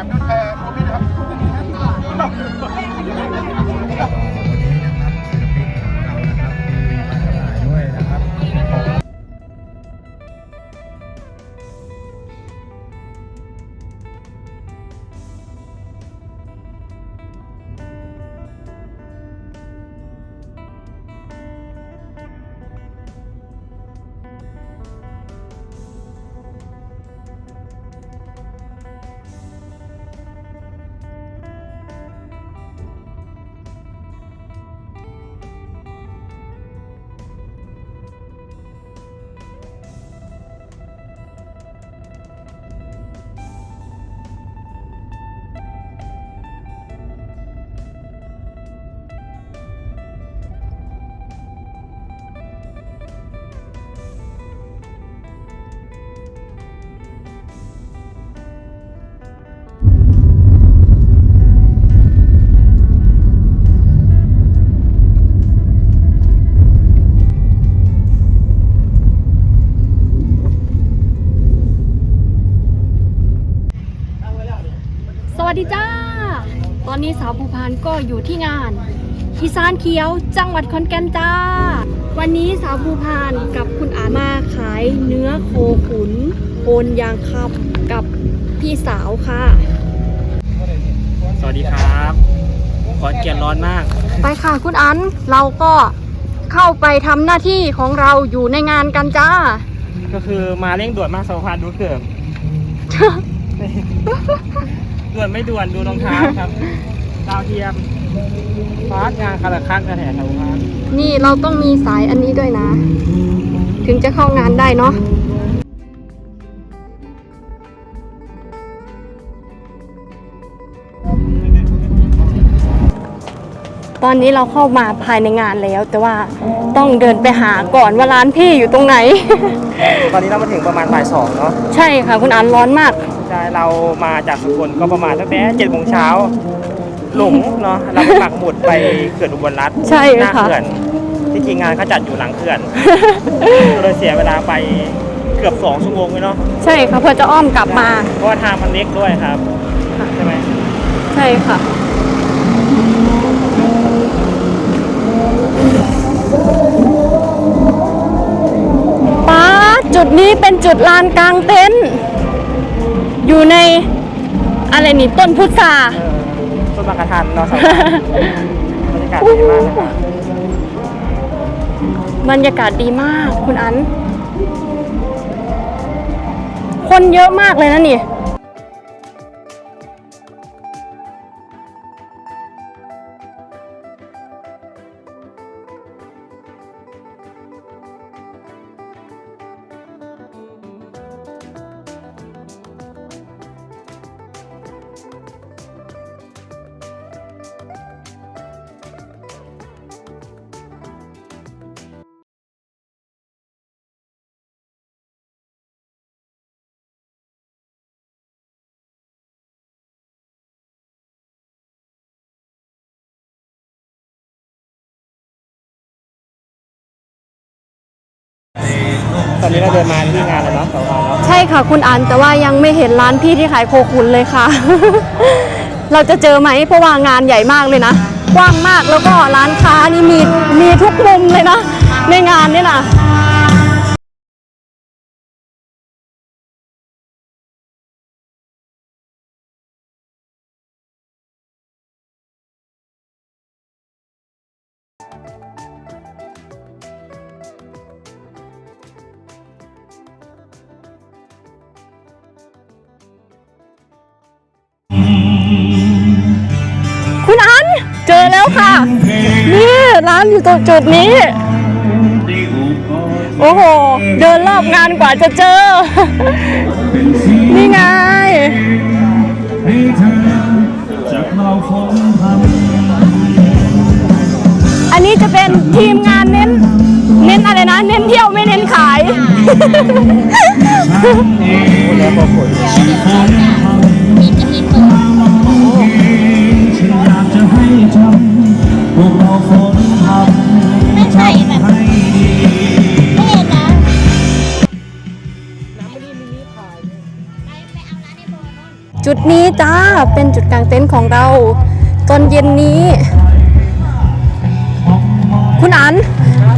ครับ วัสดีจ้า ตอนนี้สาวภูพานก็อยู่ที่งานอีสานเขียวจังหวัดขอนแก่นจ้า วันนี้สาวภูพานกับคุณอามาขายเนื้อโคขุนโอนยางคำกับพี่สาวค่ะ สวัสดีครับขอนแก่นร้อนมาก ไปค่ะคุณอันเราก็เข้าไปทำหน้าที่ของเราอยู่ในงานกันจ้า ก็คือมาเร่งด่วนมากสะพานดูเกิบ ด่วนไม่ด่วนดูรองเท้าครับ ดาวเทียมฟาสงานคาราคักกระแถครับฟาสนี่เราต้องมีสายอันนี้ด้วยนะ ถึงจะเข้างานได้เนาะตอนนี้เราเข้ามาภายในงานแล้ว แต่ว่าต้องเดินไปหาก่อนว่าร้านพี่อยู่ตรงไหน ตอนนี้เรามาถึงประมาณบ่ายสองเนาะใช่ค่ะ คุณอันร้อนมาก ใช่เรามาจากสกลก็ประมาณตั้งแต่เจ็ดโมงเช้าหลงเนาะเราไปปักหมุดไปเขื่อนอุบลรัฐใช่หน้าค่ะ เขื่อนที่จริงงานเขาจัดอยู่หลังเขื่อนก็เลยเสียเวลาไปเกือบสองชั่วโมงเลยเนาะใช่ค่ะเพื่อจะอ้อมกลับมา เพราะว่าทางมันเล็กด้วยครับใช่ไหมใช่ค่ะ ป้าดจุดนี้เป็นจุดลานกลางเต็นท์อยู่ใน อะไรนี่ต้นพุทราเออต้นบางกระทันเนาะสาวๆบรรยากาศดีมากนะครับบรรยากาศดีมากคุณอัน คนเยอะมากเลยนะนี่ อนนี้เราเดินมาที่งานแล้วเนาะสาวๆเนาะใช่ค่ะคุณอันแต่ว่ายังไม่เห็นร้านพี่ที่ขายโคขุนเลยค่ะ เราจะเจอไหมเพราะว่างานใหญ่มากเลยนะกว้างมากแล้วก็ร้านค้านี่มีมีทุกมุมเลยนะ ในงานนี่นะ ค่ะ นี่ร้านอยู่ตรงจุดนี้ โอ้โห เดินรอบงานกว่าจะเจอ นี่ไงอันนี้จะเป็นทีมงานเน้น เน้นอะไรนะ เน้นเที่ยวไม่เน้นขาย จุดนี้จ้าเป็นจุดกลางเต็นท์ของเรา ตอนเย็นนี้ คุณอัน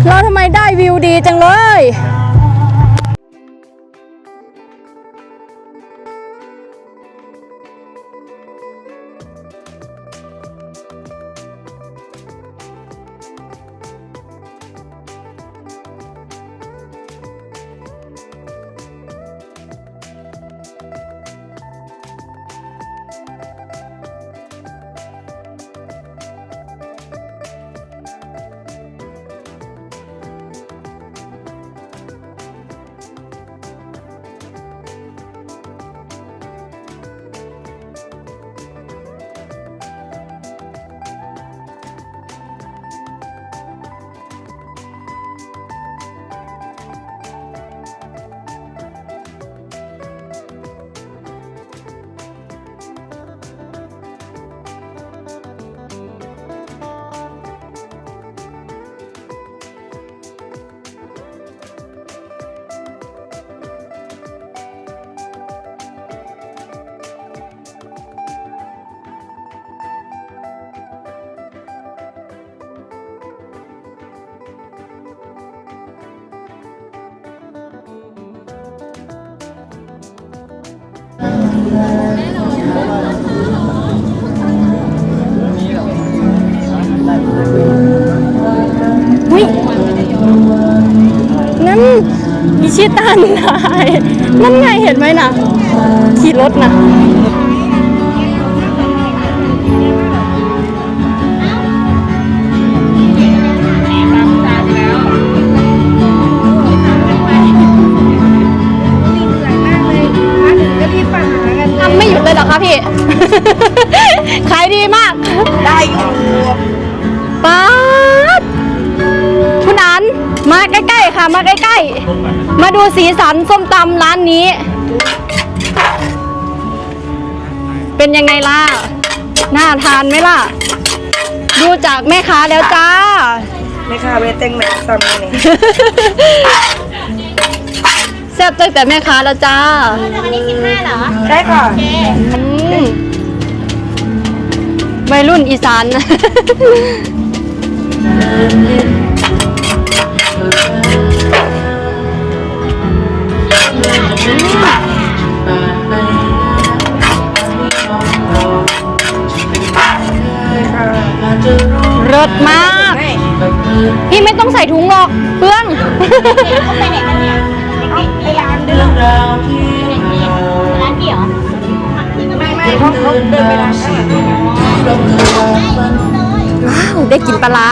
เราทำไมได้วิวดีจังเลย วุ้ยนั่นมิชิตันนายนั่นไงเห็นไหมนะขี่รถนะ ใกล้ๆ มาดูสีสันส้มตำร้านนี้ เป็นยังไงล่ะ น่าทานไหมล่ะ ดูจากแม่ค้าแล้วจ้า ไม่ค่ะเวทเต็งแม่ซ้ำนี่แซ่บตั้งแต่แม่ค้าแล้วจ้าวันนี้สิบห้าเหรอ ใช่ค่ะอืมวัยรุ่นอีสาน เลิศมาก พี่ไม่ต้องใส่ถุงหรอกเปลืองเขาไปไหนกันเนี่ยไปร้านเดิมร้านเกี่ยวไม่ไม่เขาเดินไปร้านข้างหลังว้าว ได้กินปลาร้า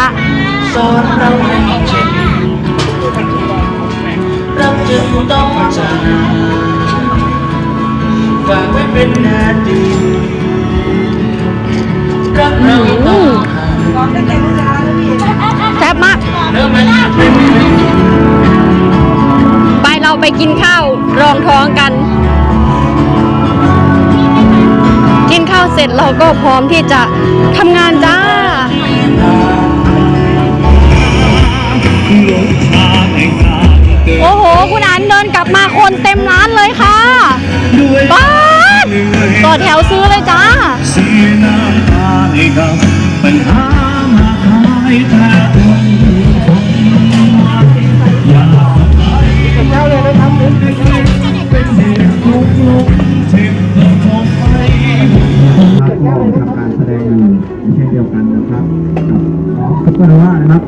เราจึงต้องจากฝากไว้เป็นนาทีรักเราต้องห่างแซ่บมาก เริ่มมันไปเราไปกินข้าวรองท้องกัน กินข้าวเสร็จเราก็พร้อมที่จะทำงานจ้า นเดินกลับมาคนเต็มร้านเลยค่ะป๊าดต่อแถวซื้อเลยจ้าเจ้าเลยนะครับเป็นเสียงลุกลุกที่เราคงไปครับการแสดงอยู่เช่นเดียวกันนะครับกับน้องซุปเปอร์โนวานะครับ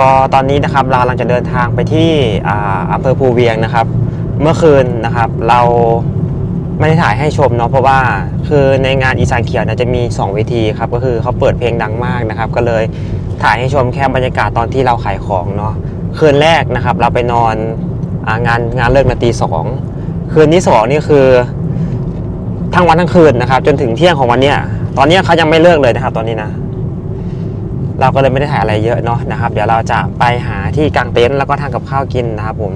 ก็ตอนนี้นะครับเรากำลังจะเดินทางไปที่อำเภอภูเวียงนะครับ เมื่อคืนนะครับ เราไม่ได้ถ่ายให้ชมเนาะเพราะว่าคือในงานอีสานเขียวนี่ยจะมี 2 เวทีครับก็คือเขาเปิดเพลงดังมากนะครับ ก็เลยถ่ายให้ชมแค่บรรยากาศตอนที่เราขายของเนาะคืนแรกนะครับ เราไปนอนองานงานเลิกนาตีสองคืนที่สองนี่คือทั้งวันทั้งคืนนะครับ จนถึงเที่ยงของวันเนี้ยตอนนี้เขายังไม่เลิกเลยนะครับ ตอนนี้นะ เราก็เลยไม่ได้ถ่ายอะไรเยอะเนาะนะครับ เดี๋ยวเราจะไปหาที่กางเต็นท์แล้วก็ทานกับข้าวกินนะครับผม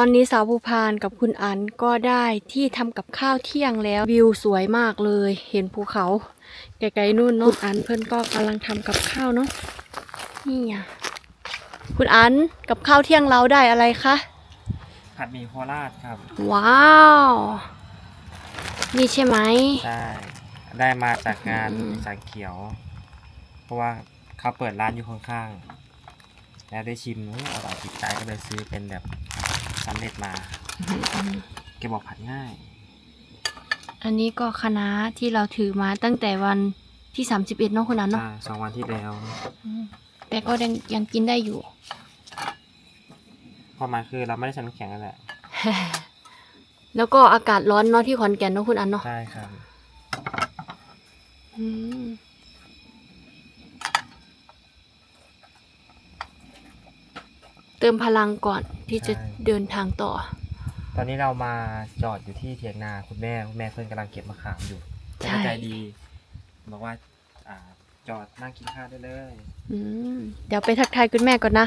อนนี้สาวภูพานกับคุณอันก็ได้ที่ทำกับข้าวเที่ยงแล้ววิวสวยมากเลย เห็นภูเขาไกลๆนู่นเนาะคุณอันเพื่อนก็กำลังทำกับข้าวเนาะนี่อะคุณอันกับข้าวเที่ยงเราได้อะไรคะผัดหมี่โคราชครับ ว้าว นี่ใช่ไหมได้ได้มาจากงานอืมอีสานเขียว เพราะว่าเขาเปิดร้านอยู่ข้างๆแล้วได้ชิมอุ๊ยอร่อยติดใจก็เลยซื้อเป็นแบบ สำเร็จมาแกบอกผัดง่าย อันนี้ก็คณะน้าที่เราถือมาตั้งแต่วันที่31เนาะคุณอันเนาะอ่าสองวันที่แล้วอืมแต่ก็ยังยังกินได้อยู่ พอมาคือเราไม่ได้ใช้น้ำแข็งนั่นแหละแล้วก็อากาศร้อนเนาะที่ขอนแก่นเนาะคุณอันเนาะใช่ครับ อืม เติมพลังก่อนที่จะเดินทางต่อ ตอนนี้เรามาจอดอยู่ที่เถียงนาคุณแม่คุณแม่เพื่อนกำลังเก็บมะขามอยู่ใช่ ใจดีบอกว่าอ่าจอดนั่งกินข้าวได้เลยอืมเดี๋ยวไปทักทายคุณแม่ก่อนนะ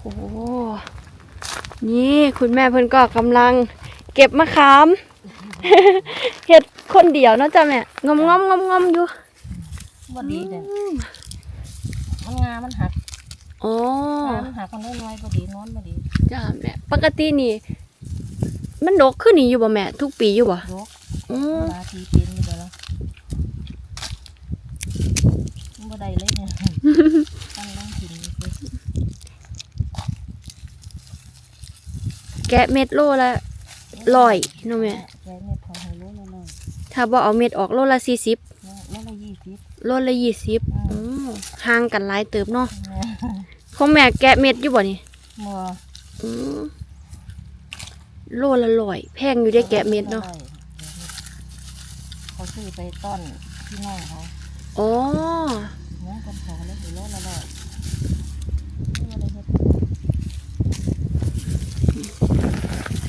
โอ้โห นี่คุณแม่เพิ่นก็กำลังเก็บมะขาม เฮ็ดคนเดียวเนาะจ้ะแม่งอมงอมงอมงอมอยู่ บดีเด่นมันงามันหักอ๋องามันหักคนน้อยๆบดีนอนบดีจ้าแม่ปกตินี่ มันดกขึ้นนี่อยู่บ่แม่ทุกปีอยู่บ่ยกอืมมาทีเป็นอยู่แล้วบ่ได้เลยเนี่ยตั้งต้องกินเลยแกะเม็ดโลละร้อยเนาะแม่แกเม็ดของไฮโลละร้อยถ้าบ่เอาเม็ดออกโลละสี่สิบโลละยี่สิบ โลละยี่สิบอือห่างกันหลายเติบเนาะของแม่แกะเม็ดอยู่บ่นี่มัวอืมโลละร้อยแพงอยู่ได้แกะเม็ดเนาะเขาซื้อไปต้อนพี่น้องเขาอ๋อเนี่ยคนขอแล้วอยู่โลละร้อยบ่ได้เฮ็ด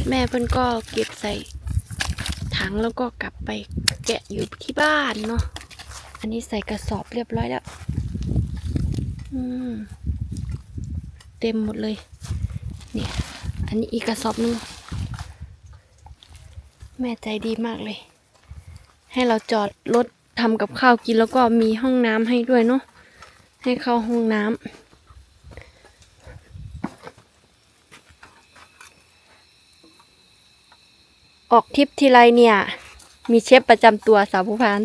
แม่เพิ่นก็เก็บใส่ถังแล้วก็กลับไปแกะอยู่ที่บ้านเนาะ อันนี้ใส่กระสอบเรียบร้อยแล้ว อืม เต็มหมดเลย เนี่ย อันนี้อีกกระสอบนึง แม่ใจดีมากเลย ให้เราจอดรถทำกับข้าวกินแล้วก็มีห้องน้ำให้ด้วยเนาะ ให้เข้าห้องน้ำออกทริปทีไรเนี่ย มีเชฟประจำตัวสาวผู้พาน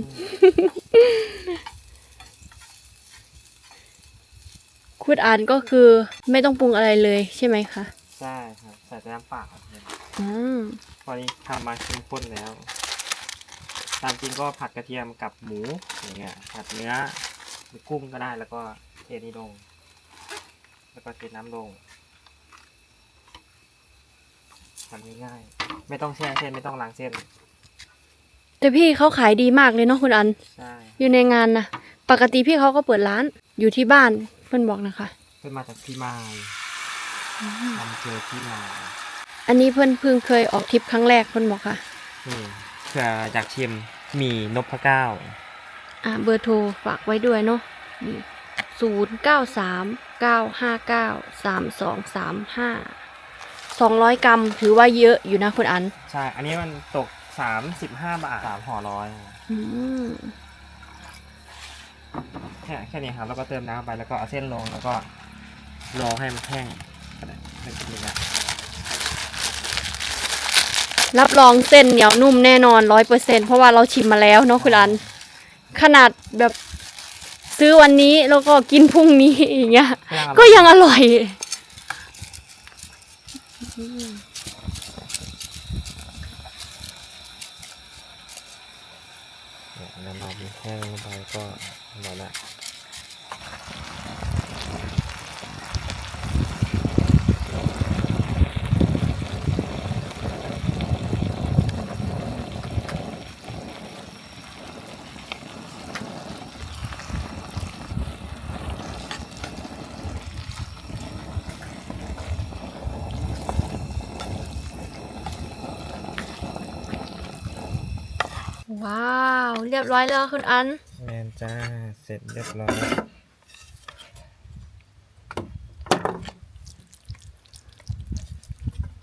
คุณอ่านก็คือไม่ต้องปรุงอะไรเลยใช่ไหมคะใช่ครับใส่แต่น้ำเปล่าครับอืมตอนนี้ทำมาเข้มข้นแล้ว ตามจริงก็ผัดกระเทียมกับหมูอย่างเงี้ยผัดเนื้อหรือกุ้งก็ได้แล้วก็เทนี่ลง แล้วก็เทน้ำลงทำง่ายๆไม่ต้องแช่เส้นไม่ต้องล้างเส้น แต่พี่เขาขายดีมากเลยเนาะคุณอัน ใช่อยู่ในงานนะปกติพี่เขาก็เปิดร้านอยู่ที่บ้านเพื่อนบอกนะคะ เพิ่นมาจากพี่มายทำเจอพี่มายอันนี้เพื่อนเพิ่งเคยออกทริปครั้งแรกเพื่อนบอกค่ะ นี่เผื่ออยากชิมหมีนพเก้าอ่าเบอร์โทรฝากไว้ด้วยเนาะศูนย์เก้าสามเก้าห้าเก้าสามสองสามห้าสองร้อยกรัมถือว่าเยอะอยู่นะคุณอัน ใช่ อันนี้มันตก สามสิบห้าบาทสามห่อร้อยอืมแค่แค่นี้ครับ แล้วก็เติมน้ำไปแล้วก็เอาเส้นลงแล้วก็รอให้มันแห้งก็ได้เป็นแบบนี้นะรับรองเส้นเหนียวนุ่มแน่นอนร้อยเปอร์เซ็นเพราะว่าเราชิมมาแล้วเนาะคุณอัน ขนาดแบบซื้อวันนี้แล้วก็กินพรุ่งนี้อย่างเงี้ย ก็ยังอร่อยเนี่ยแล้วเรามีแห้งลงไป ก็หมดละว้าว เรียบร้อยแล้วคุณอันแมน จ้า เสร็จเรียบร้อย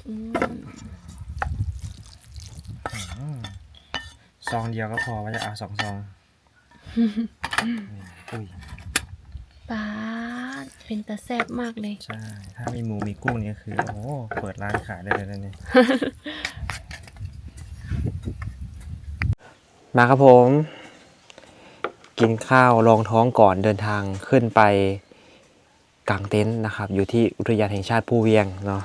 อืมซองเดียวก็พอว่าจะเอาสองซองอุ้ยปาดเป็นตาแซบมากเลย ใช่ ถ้ามีหมูมีกุ้งนี่ก็คือ โอ้โหเปิดร้านขายได้เลยนะเนี่ยมาครับผม กินข้าวรองท้องก่อนเดินทางขึ้นไปกางเต็นท์นะครับ อยู่ที่อุทยานแห่งชาติภูเวียงเนาะ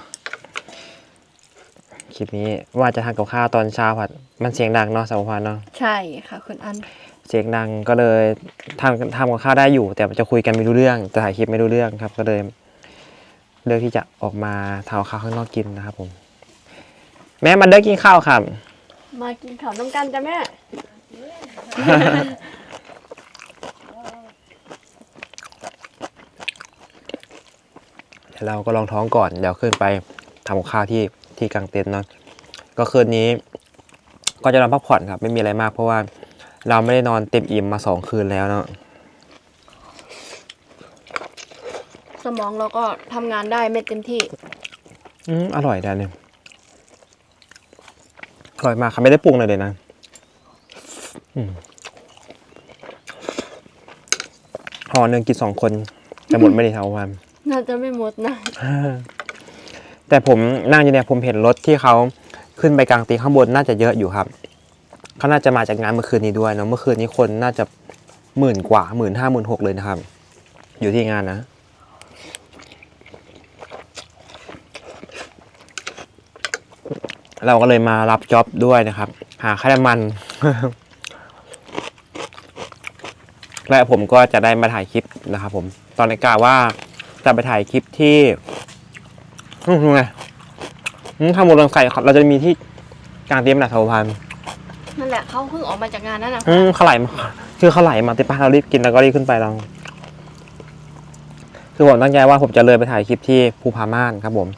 คลิปนี้ว่าจะทานกับข้าวตอนเช้าผัดมันเสียงดังเนาะสาวพันเนาะใช่ค่ะคุณอันเสียงดังก็เลยทำทำกับข้าวได้อยู่ แต่จะคุยกันไม่รู้เรื่องจะถ่ายคลิปไม่รู้เรื่องครับ ก็เลยเลือกที่จะออกมาทำข้าวข้างนอกกินนะครับผม แม่มาเด้อกินข้าวครับมากินข้าวน้ำกันจ้ะแม่ เดี๋ยวเราก็ลองท้องก่อนเดี๋ยวขึ้นไปทำกับข้าวที่ที่กลางเต็นท์เนาะก็คืนนี้ ก็จะนอนพักผ่อนครับ ไม่มีอะไรมากเพราะว่าเราไม่ได้นอนเต็มอิ่มมาสองคืนแล้วเนาะสมองเราก็ทำงานได้ไม่เต็มที่ อืมอร่อยด้านเนี่ยอร่อยมากครับไม่ได้ปรุงเลยเลยนะอืมห่อหนึ่งกินสองคนจะหมดไม่ได้เท่าวัน น่าจะไม่หมดนะ แต่ผมนั่งอยู่เนี่ยผมเห็นรถที่เขาขึ้นไปกลางตีนข้างบนน่าจะเยอะอยู่ครับเขาน่าจะมาจากงานเมื่อคืนนี้ด้วยเนาะเมื่อคืนนี้คนน่าจะหมื่นกว่าหมื่นห้าหมื่นหกเลยนะครับ อยู่ที่งานนะเราก็เลยมารับจ็อบด้วยนะครับ หาค่าน้ำมัน และผมก็จะได้มาถ่ายคลิปนะครับผม ตอนนี้กะว่า จะไปถ่ายคลิปที่อืมไงอืมทำบนรถไฟเราจะมีที่กลางเตรียมหนักเทาพันนั่นแหละเขาเพิ่งออกมาจากงานนั่นนะอืมเขาไหลมาคือเขาไหลมาติป้าเรารีบกินแล้วก็รีบขึ้นไปเราคือผมตั้งใจว่าผมจะเลยไปถ่ายคลิปที่ภูพาม่านครับผม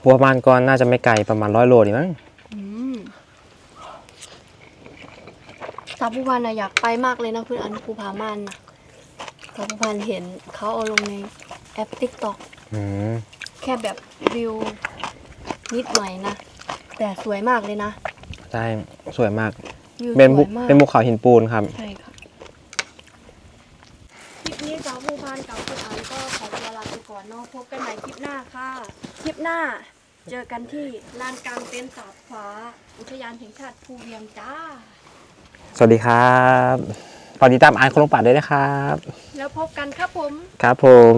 ภูพาม่านก็น่าจะไม่ไกลประมาณร้อยโลนี่มั้งอืมสาวผู้พันนะอยากไปมากเลยนะคุณอันภูผามันนะ สาวผู้พันเห็นเขาเอาลงในแอปติ๊กต็อกอืมแค่แบบวิวนิดหน่อยนะ แต่สวยมากเลยนะ ใช่สวยมาก วิวเป็นสภูวยมากเป็นภูเขาหินปูนครับ ใช่ค่ะ คลิปนี้สาวผู้พันกับคุณอันก็ขอตัวลาไปก่อนเนาะพบกันใหม่คลิปหน้าค่ะ คลิปหน้าเจอกันที่ลานกลางเต็นท์สาบฟ้า อุทยานแห่งชาติภูเวียงจ้า สวัสดีครับ ฝากติดตามอายคนลงป่าด้วยนะครับ แล้วพบกันครับผม ครับผม